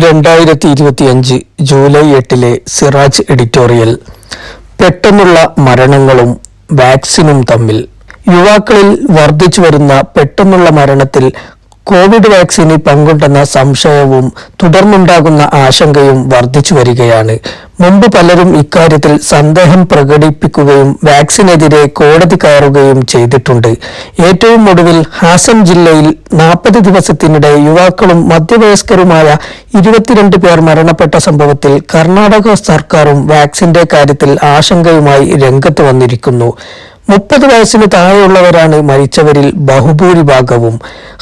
രണ്ടായിരത്തി ഇരുപത്തിയഞ്ച് ജൂലൈ എട്ടിലെ സിറാജ് എഡിറ്റോറിയൽ പെട്ടെന്നുള്ള മരണങ്ങളും വാക്സിനും തമ്മിൽ യുവാക്കളിൽ വർദ്ധിച്ചു വരുന്ന പെട്ടെന്നുള്ള മരണത്തിൽ കോവിഡ് വാക്സിന് പങ്കുണ്ടെന്ന സംശയവും തുടർന്നുണ്ടാകുന്ന ആശങ്കയും വർദ്ധിച്ചു വരികയാണ്. മുമ്പ് പലരും ഇക്കാര്യത്തിൽ സന്ദേഹം പ്രകടിപ്പിക്കുകയും വാക്സിനെതിരെ കോടതി കയറുകയും ചെയ്തിട്ടുണ്ട്. ഏറ്റവും ഒടുവിൽ ഹാസൻ ജില്ലയിൽ നാൽപ്പത് ദിവസത്തിനിടെ യുവാക്കളും മധ്യവയസ്കരുമായ ഇരുപത്തിരണ്ട് പേർ മരണപ്പെട്ട സംഭവത്തിൽ കർണാടക സർക്കാരും വാക്സിന്റെ കാര്യത്തിൽ ആശങ്കയുമായി രംഗത്ത് വന്നിരിക്കുന്നു. മുപ്പത് വയസ്സിന് താഴെയുള്ളവരാണ് മരിച്ചവരിൽ ബഹുഭൂരിഭാഗവും.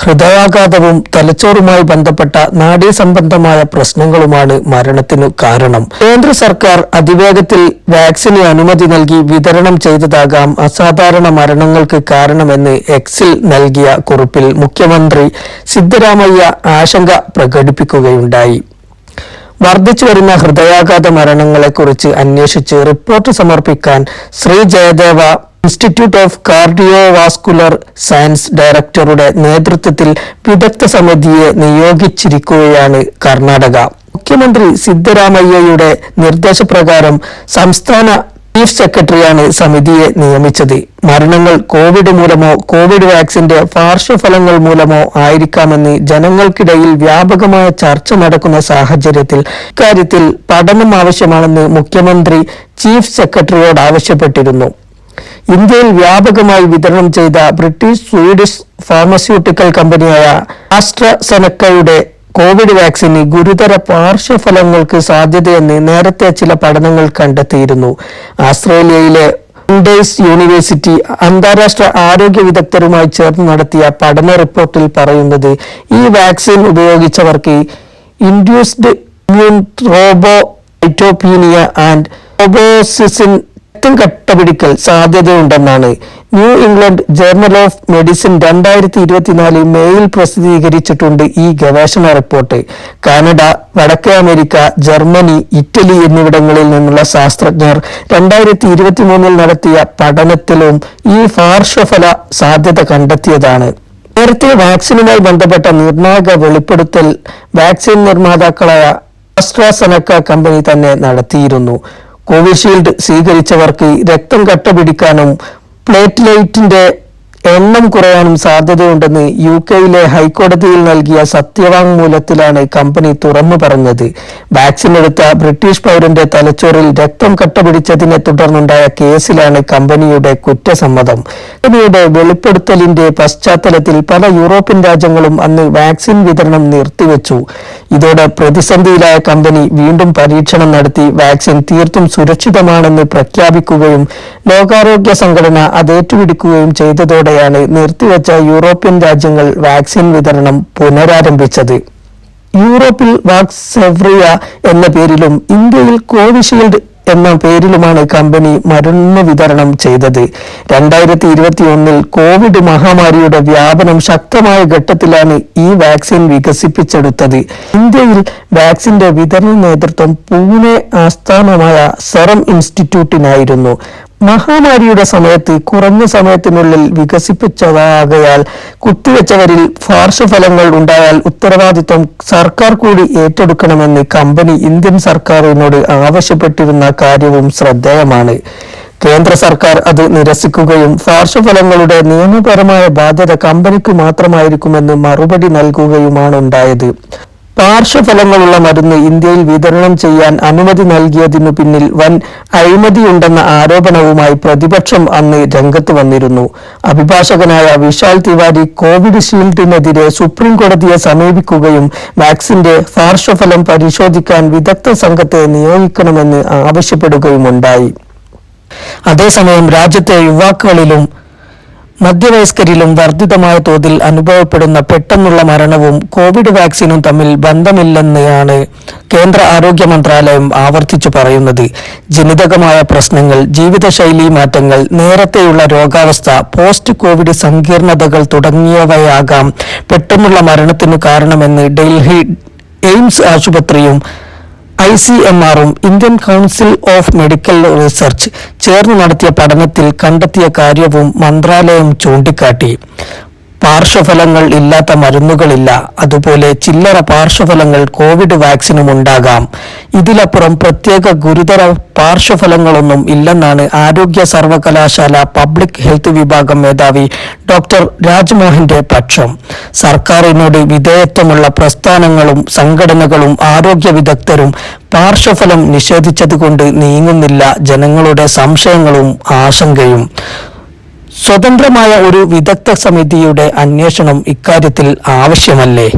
ഹൃദയാഘാതവും തലച്ചോറുമായി ബന്ധപ്പെട്ട നാഡീസംബന്ധമായ പ്രശ്നങ്ങളുമാണ് മരണത്തിനു കാരണം. കേന്ദ്ര സർക്കാർ അതിവേഗത്തിൽ വാക്സിന് അനുമതി നൽകി വിതരണം ചെയ്തതാകാം അസാധാരണ മരണങ്ങൾക്ക് കാരണമെന്ന് എക്സിൽ നൽകിയ കുറിപ്പിൽ മുഖ്യമന്ത്രി സിദ്ധരാമയ്യ ആശങ്ക പ്രകടിപ്പിക്കുകയുണ്ടായി. വർദ്ധിച്ചു വരുന്ന ഹൃദയാഘാത മരണങ്ങളെക്കുറിച്ച് അന്വേഷിച്ച് റിപ്പോർട്ട് സമർപ്പിക്കാൻ Shri Jayadeva Institute of Cardiovascular Science ഡയറക്ടറുടെ നേതൃത്വത്തിൽ വിദഗ്ധ സമിതിയെ നിയോഗിച്ചിരിക്കുകയാണ് കർണാടക. മുഖ്യമന്ത്രി സിദ്ധരാമയ്യയുടെ നിർദ്ദേശപ്രകാരം സംസ്ഥാന ചീഫ് സെക്രട്ടറിയാണ് സമിതിയെ നിയമിച്ചത്. മരണങ്ങൾ കോവിഡ് മൂലമോ കോവിഡ് വാക്സിന്റെ പാർശ്വഫലങ്ങൾ മൂലമോ ആയിരിക്കാമെന്ന് ജനങ്ങൾക്കിടയിൽ വ്യാപകമായ ചർച്ച നടക്കുന്ന സാഹചര്യത്തിൽ ഇക്കാര്യത്തിൽ പഠനം ആവശ്യമാണെന്ന് മുഖ്യമന്ത്രി ചീഫ് സെക്രട്ടറിയോട് ആവശ്യപ്പെട്ടിരുന്നു. ഇന്ത്യയിൽ വ്യാപകമായി വിതരണം ചെയ്ത ബ്രിട്ടീഷ് സ്വീഡിഷ് ഫാർമസ്യൂട്ടിക്കൽ കമ്പനിയായ ആസ്ട്രസെനക്കയുടെ കോവിഡ് വാക്സിന് ഗുരുതര പാർശ്വഫലങ്ങൾക്ക് സാധ്യതയെന്ന് നേരത്തെ ചില പഠനങ്ങൾ കണ്ടെത്തിയിരുന്നു. ആസ്ട്രേലിയയിലെ ഇൻഡേസ് യൂണിവേഴ്സിറ്റി അന്താരാഷ്ട്ര ആരോഗ്യ വിദഗ്ധരുമായി ചേർന്ന് നടത്തിയ പഠന റിപ്പോർട്ടിൽ പറയുന്നത് ഈ വാക്സിൻ ഉപയോഗിച്ചവർക്ക് ഇൻഡ്യൂസ്ഡ് ഇമ്മ്യൂൺ റോബോഐറ്റോപീനിയ ആൻഡ് റോബോസിസിൻ രക്തം കട്ടപിടിക്കൽ സാധ്യതയുണ്ടെന്നാണ് New England Journal of Medicine രണ്ടായിരത്തി ഇരുപത്തിനാല് മേയിൽ പ്രസിദ്ധീകരിച്ചിട്ടുണ്ട് ഈ ഗവേഷണ റിപ്പോർട്ട്. കാനഡ വടക്കേ അമേരിക്ക ജർമ്മനി ഇറ്റലി എന്നിവിടങ്ങളിൽ നിന്നുള്ള ശാസ്ത്രജ്ഞർ രണ്ടായിരത്തി ഇരുപത്തിമൂന്നിൽ നടത്തിയ പഠനത്തിലും ഈ പാർശ്വഫല സാധ്യത കണ്ടെത്തിയതാണ്. നേരത്തെ വാക്സിനുമായി ബന്ധപ്പെട്ട നിർണായക വെളിപ്പെടുത്തൽ വാക്സിൻ നിർമ്മാതാക്കളായ അസ്ട്രാസനക്ക കമ്പനി തന്നെ നടത്തിയിരുന്നു. കോവിഷീൽഡ് സ്വീകരിച്ചവർക്ക് രക്തം കട്ടപിടിക്കാനും പ്ലേറ്റ്ലൈറ്റിന്റെ എണ്ണം കുറയാനും സാധ്യതയുണ്ടെന്ന് യു കെയിലെ ഹൈക്കോടതിയിൽ നൽകിയ സത്യവാങ്മൂലത്തിലാണ് കമ്പനി തുറന്നു പറഞ്ഞത്. വാക്സിൻ എടുത്ത ബ്രിട്ടീഷ് പൗരന്റെ തലച്ചോറിൽ രക്തം കട്ടപിടിച്ചതിനെ തുടർന്നുണ്ടായ കേസിലാണ് കമ്പനിയുടെ കുറ്റസമ്മതം. കമ്പനിയുടെ വെളിപ്പെടുത്തലിന്റെ പശ്ചാത്തലത്തിൽ പല യൂറോപ്യൻ രാജ്യങ്ങളും അന്ന് വാക്സിൻ വിതരണം നിർത്തിവെച്ചു. ഇതോടെ പ്രതിസന്ധിയിലായ കമ്പനി വീണ്ടും പരീക്ഷണം നടത്തി വാക്സിൻ തീർത്തും സുരക്ഷിതമാണെന്ന് പ്രഖ്യാപിക്കുകയും ലോകാരോഗ്യ സംഘടന അത് ഏറ്റുപിടിക്കുകയും ചെയ്തതോടെയാണ് നിർത്തിവെച്ച യൂറോപ്യൻ രാജ്യങ്ങൾ വാക്സിൻ വിതരണം പുനരാരംഭിച്ചത്. യൂറോപ്പിൽ വാക്സെവ്രിയ എന്ന പേരിലും ഇന്ത്യയിൽ കോവിഷീൽഡ് എന്ന പേരിലുമാണ് കമ്പനി മരുന്ന് വിതരണം ചെയ്തത്. രണ്ടായിരത്തി ഇരുപത്തി ഒന്നിൽ കോവിഡ് മഹാമാരിയുടെ വ്യാപനം ശക്തമായ ഘട്ടത്തിലാണ് ഈ വാക്സിൻ വികസിപ്പിച്ചെടുത്തത്. ഇന്ത്യയിൽ വാക്സിന്റെ വിതരണ നേതൃത്വം പൂനെ ആസ്ഥാനമായ സെറം ഇൻസ്റ്റിറ്റ്യൂട്ടിനായിരുന്നു. മഹാമാരിയുടെ സമയത്ത് കുറഞ്ഞ സമയത്തിനുള്ളിൽ വികസിപ്പിച്ചതാകയാൽ കുത്തിവെച്ചവരിൽ പാർശ്വഫലങ്ങൾ ഉണ്ടായാൽ ഉത്തരവാദിത്വം സർക്കാർ കൂടി ഏറ്റെടുക്കണമെന്ന് കമ്പനി ഇന്ത്യൻ സർക്കാരിനോട് ആവശ്യപ്പെട്ടിരുന്ന കാര്യവും ശ്രദ്ധേയമാണ്. കേന്ദ്ര സർക്കാർ അത് നിരസിക്കുകയും പാർശ്വഫലങ്ങളുടെ നിയമപരമായ ബാധ്യത കമ്പനിക്ക് മാത്രമായിരിക്കുമെന്ന് മറുപടി നൽകുകയുമാണ് ഉണ്ടായത്. പാർശ്വഫലങ്ങളുള്ള മരുന്ന് ഇന്ത്യയിൽ വിതരണം ചെയ്യാൻ അനുമതി നൽകിയതിനു പിന്നിൽ വൻ അഴിമതിയുണ്ടെന്ന ആരോപണവുമായി പ്രതിപക്ഷം അന്ന് രംഗത്ത് വന്നിരുന്നു. അഭിഭാഷകനായ വിശാൽ തിവാരി കോവിഡ് ഷീൽഡിനെതിരെ സുപ്രീം കോടതിയെ സമീപിക്കുകയും വാക്സിന്റെ പാർശ്വഫലം പരിശോധിക്കാൻ വിദഗ്ധ സംഘത്തെ നിയോഗിക്കണമെന്ന് ആവശ്യപ്പെടുകയുമുണ്ടായി. അതേസമയം രാജ്യത്തെ യുവാക്കളിലും മധ്യവയസ്കരിലും വർദ്ധിതമായ തോതിൽ അനുഭവപ്പെടുന്ന പെട്ടെന്നുള്ള മരണവും കോവിഡ് വാക്സിനും തമ്മിൽ ബന്ധമില്ലെന്നാണ് കേന്ദ്ര ആരോഗ്യ മന്ത്രാലയം ആവർത്തിച്ചു പറയുന്നത്. ജനിതകമായ പ്രശ്നങ്ങൾ ജീവിതശൈലി മാറ്റങ്ങൾ നേരത്തെയുള്ള രോഗാവസ്ഥ പോസ്റ്റ് കോവിഡ് സങ്കീർണതകൾ തുടങ്ങിയവയാകാം പെട്ടെന്നുള്ള മരണത്തിന് കാരണമെന്ന് ഡൽഹി എയിംസ് ആശുപത്രിയും ഐ സി എം ആറും Indian Council of Medical Research ചേർന്ന് നടത്തിയ പഠനത്തിൽ കണ്ടെത്തിയ കാര്യവും മന്ത്രാലയം ചൂണ്ടിക്കാട്ടി. പാർശ്വഫലങ്ങൾ ഇല്ലാത്ത മരുന്നുകളില്ല. അതുപോലെ ചില്ലറ പാർശ്വഫലങ്ങൾ കോവിഡ് വാക്സിനും ഉണ്ടാകാം. ഇതിലപ്പുറം പ്രത്യേക ഗുരുതര പാർശ്വഫലങ്ങളൊന്നും ഇല്ലെന്നാണ് ആരോഗ്യ സർവകലാശാല പബ്ലിക് ഹെൽത്ത് വിഭാഗം മേധാവി ഡോക്ടർ രാജ്മോഹന്റെ പക്ഷം. സർക്കാരിനോട് വിധേയത്വമുള്ള പ്രസ്ഥാനങ്ങളും സംഘടനകളും ആരോഗ്യ വിദഗ്ധരും പാർശ്വഫലം നിഷേധിച്ചതുകൊണ്ട് നീങ്ങുന്നില്ല ജനങ്ങളുടെ സംശയങ്ങളും ആശങ്കയും. സ്വതന്ത്രമായ ഒരു വിദഗ്ധ സമിതിയുടെ അന്വേഷണം ഇക്കാര്യത്തിൽ ആവശ്യമല്ലേ?